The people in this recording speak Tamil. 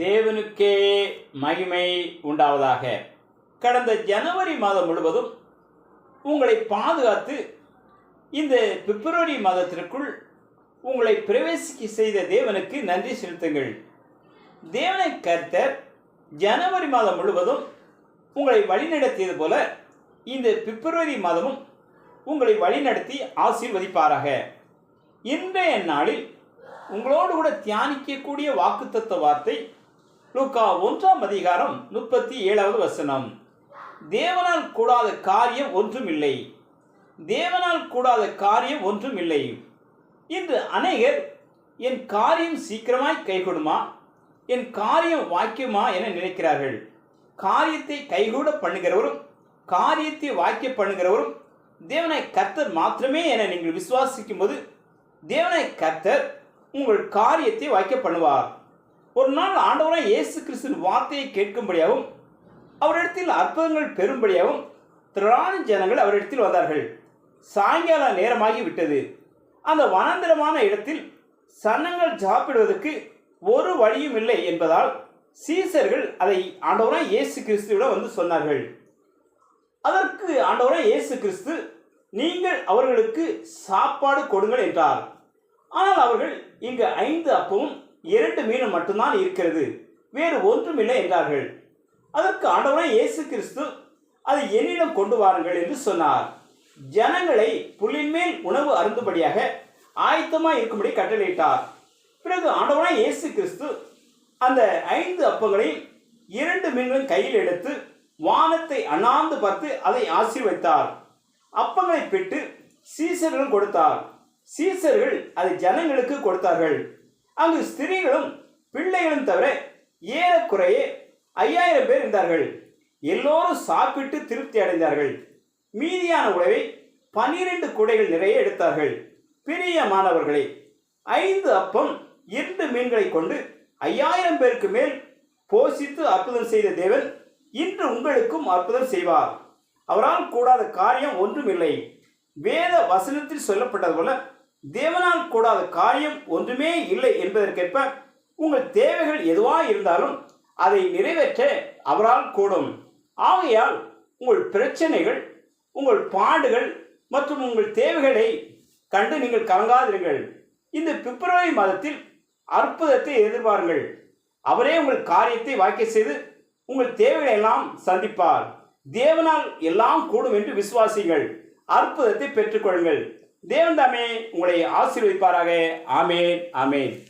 தேவனுக்கே மகிமை உண்டாவதாக. கடந்த ஜனவரி மாதம் முழுவதும் உங்களை பாதுகாத்து இந்த பிப்ரவரி மாதத்திற்குள் உங்களை பிரவேசிக்க செய்த தேவனுக்கு நன்றி செலுத்துங்கள். தேவனை கர்த்தர் ஜனவரி மாதம் முழுவதும் உங்களை வழிநடத்தியது போல இந்த பிப்ரவரி மாதமும் உங்களை வழிநடத்தி ஆசீர்வதிப்பாராக. இன்றைய நாளில் உங்களோடு கூட தியானிக்கக்கூடிய வாக்குத்தத்த வார்த்தை லூக்கா ஒன்றாம் அதிகாரம் முப்பத்தி ஏழாவது வசனம். தேவனால் கூடாத காரியம் ஒன்றும் இல்லை தேவனால் கூடாத காரியம் ஒன்றும் இல்லை இன்று அநேகர் என் காரியம் சீக்கிரமாய் கைகூடுமா? என் காரியம் வாக்கியமா? என நினைக்கிறார்கள். காரியத்தை கைகூட பண்ணுகிறவரும் காரியத்தை வாக்கிய பண்ணுகிறவரும் தேவனை கர்த்தர் மாத்திரமே என நீங்கள் விசுவாசிக்கும் போது தேவனை கர்த்தர் உங்கள் காரியத்தை வாக்கிய பண்ணுவார். ஒரு நாள் ஆண்டவராக இயேசு கிறிஸ்துவின் வார்த்தையை கேட்கும்படியாகவும் அவரிடத்தில் அற்புதங்கள் பெறும்படியாகவும் திரளான ஜனங்கள் அவரிடத்தில் வந்தார்கள். சாயங்கால நேரமாகி விட்டது. அந்த வனாந்திரமான இடத்தில் சன்னங்கள் சாப்பிடுவதற்கு ஒரு வழியும் இல்லை என்பதால் சீசர்கள் அதை ஆண்டவராக இயேசு கிறிஸ்துவிடம் வந்து சொன்னார்கள். அதற்கு ஆண்டவராக இயேசு கிறிஸ்து நீங்கள் அவர்களுக்கு சாப்பாடு கொடுங்கள் என்றார். ஆனால் அவர்கள் இங்கு ஐந்து அப்பவும் இரண்டு மீனும் மட்டும்தான் இருக்கிறது. வேறு ஒன்றுமில்லை என்றார்கள். அதற்கு ஆண்டவரே இயேசு கிறிஸ்து அதை என்னிடம் கொண்டு வாருங்கள் என்று சொன்னார். ஜனங்களை புல்லின் மேல் உணவு அருந்துபடியாக ஆயத்தமாக இருக்கும்படி கட்டளையிட்டார். பிறகு ஆண்டவனாய் இயேசு கிறிஸ்து அந்த ஐந்து அப்பங்களையும் இரண்டு மீன்களும் கையில் எடுத்து வானத்தை அண்ணாந்து பார்த்து அதை ஆசீர்வைத்தார் அப்பங்களை பெற்று சீசர்களும் கொடுத்தார். சீசர்கள் அதை ஜனங்களுக்கு கொடுத்தார்கள். அங்கு ஸ்திரீகளும் பிள்ளைகளும் தவிர ஏறக்குறைய ஐயாயிரம் பேர் இருந்தார்கள். எல்லோரும் சாப்பிட்டு திருப்தி அடைந்தார்கள். மீதியான உணவை பனிரெண்டு குடைகள் நிறைய எடுத்தார்கள். பெரிய மாணவர்களே ஐந்து அப்பம் இரண்டு மீன்களை கொண்டு ஐயாயிரம் பேருக்கு மேல் போஷித்து அற்புதம் செய்த தேவன் இன்று உங்களுக்கும் அற்புதம் செய்வார். அவரால் கூடாத காரியம் ஒன்றும் இல்லை வேத வசனத்தில் சொல்லப்பட்டது போல தேவனால் கூடாத காரியம் ஒன்றுமே இல்லை என்பதற்கேற்ப உங்கள் தேவைகள் எதுவாக இருந்தாலும் அதை நிறைவேற்ற அவரால் கூடும். ஆகையால் உங்கள் பிரச்சனைகள் உங்கள் பாடுகள் மற்றும் உங்கள் தேவைகளை கண்டு நீங்கள் கலங்காதிருங்கள். இந்த பிப்ரவரி மாதத்தில் அற்புதத்தை எதிர்பாருங்கள். அவரே உங்கள் காரியத்தை வாக்கிய செய்து உங்கள் தேவைகளை எல்லாம் சந்திப்பார். தேவனால் எல்லாம் கூடும் என்று விசுவாசிங்கள் அற்புதத்தை பெற்றுக்கொள்ளுங்கள். தேவன் தாமே உங்களை ஆசீர்வதிப்பாராக. ஆமேன் ஆமேன்.